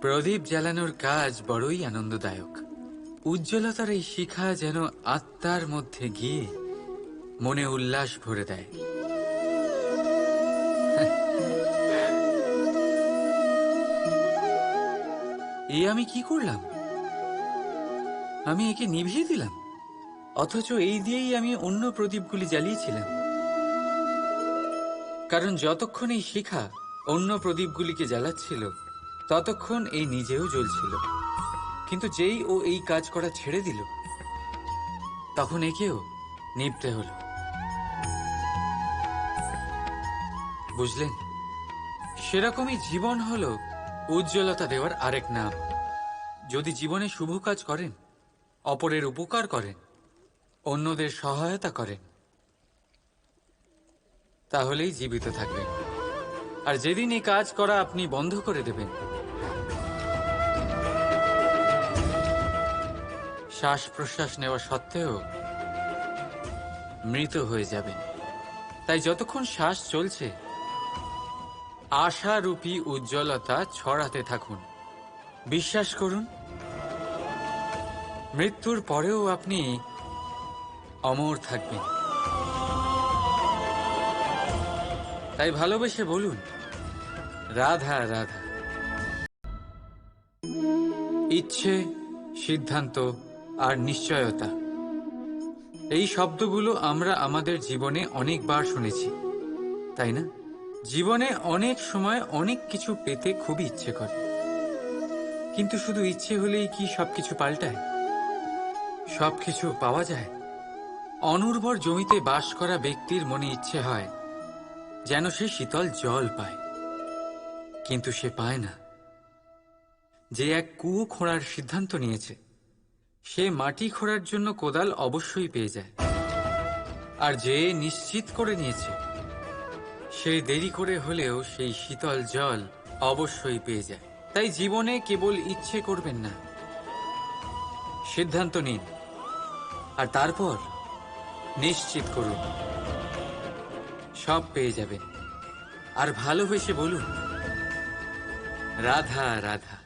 প্রদীপ জ্বালানোর কাজ বড়ই আনন্দদায়ক। উজ্জ্বলতার এই শিখা যেন আত্মার মধ্যে গিয়ে মনে উল্লাস ভরে দেয়। এ আমি কি করলাম? আমি একে নিভিয়ে দিলাম। অথচ এই দিয়েই আমি অন্য প্রদীপগুলি জ্বালিয়েছিলাম। কারণ যতক্ষণ এই শিখা অন্য প্রদীপগুলিকে জ্বালাচ্ছিল ততক্ষণ এই নিজেও জ্বলছিল। কিন্তু যেই ও এই কাজ করা ছেড়ে দিল, তখন একেও নিভতে হলো। বুঝলেন, সেরকমই জীবন হলো উজ্জ্বলতা দেওয়ার আরেক নাম। যদি জীবনে শুভ কাজ করেন, অপরের উপকার করেন, অন্যদের সহায়তা করেন, তাহলেই জীবিত থাকবেন। আর যেদিন এই কাজ করা আপনি বন্ধ করে দেবেন শ্বাস প্রশ্বাস নেওয়া সত্ত্বেও মৃত হয়ে যাবেন। তাই যতক্ষণ শ্বাস চলছে, আশারূপী উজ্জ্বলতা ছড়াতে থাকুন। বিশ্বাস করুন, মৃত্যুর পরেও আপনি অমর থাকবেন। তাই ভালোবেসে বলুন, রাধা রাধা। ইচ্ছে, সিদ্ধান্ত আর নিশ্চয়তা। এই শব্দগুলো আমরা আমাদের জীবনে অনেকবার শুনেছি, তাই না? জীবনে অনেক সময় অনেক কিছু পেতে খুবই ইচ্ছে করে। কিন্তু শুধু ইচ্ছে হলেই কি সবকিছু পাল্টায়? সবকিছু পাওয়া যায়? অনুর্বর জমিতে বাস করা ব্যক্তির মনে ইচ্ছে হয় যেন সে শীতল জল পায়, কিন্তু সে পায় না। যে এক কুয়ো খোঁড়ার সিদ্ধান্ত নিয়েছে সে মাটি খোঁড়ার জন্য কোদাল অবশ্যই পেয়ে যায়। আর যে নিশ্চিত করে নিয়েছে, সে দেরি করে হলেও সেই শীতল জল অবশ্যই পেয়ে যায়। তাই জীবনে কেবল ইচ্ছে করবেন না। সিদ্ধান্ত নিন। আর তারপর নিশ্চিত করুন। সব পেয়ে যাবেন। আর ভালোবেসে বলুন, রাধা রাধা।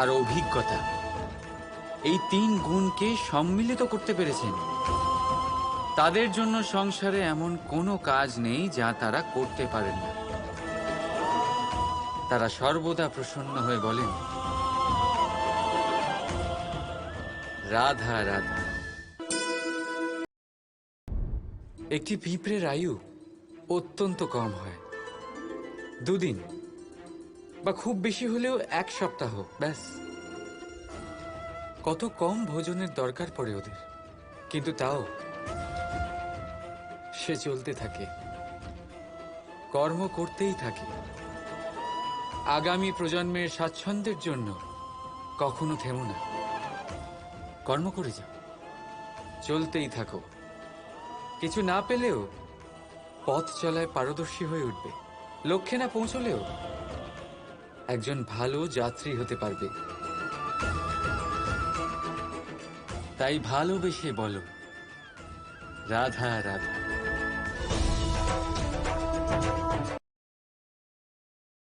আর অভিজ্ঞতা। এই তিন গুণকে সম্মিলিত করতে পেরেছেন। তাদের জন্য সংসারে এমন কোনো কাজ নেই যা তারা করতে পারেন না। তারা সর্বদা প্রসন্ন হয়ে বলেন, রাধা রাধা। একটি পিঁপড়ের আয়ু অত্যন্ত কম হয়। দুদিন বা খুব বেশি হলেও এক সপ্তাহ, ব্যাস। কত কম ভোজনের দরকার পড়ে ওদের। কিন্তু তাও, সে চলতে থাকে। কর্ম করতেই থাকে। আগামী প্রজন্মের স্বাচ্ছন্দ্যের জন্য কখনো থেমো না। কর্ম করে যাও। চলতেই থাকো। কিছু না পেলেও পথ চলায় পারদর্শী হয়ে উঠবে। লক্ষ্যে না পৌঁছলেও একজন ভালো যাত্রী হতে পারবে। তাই ভালোবেসে বলো রাধা রাধা।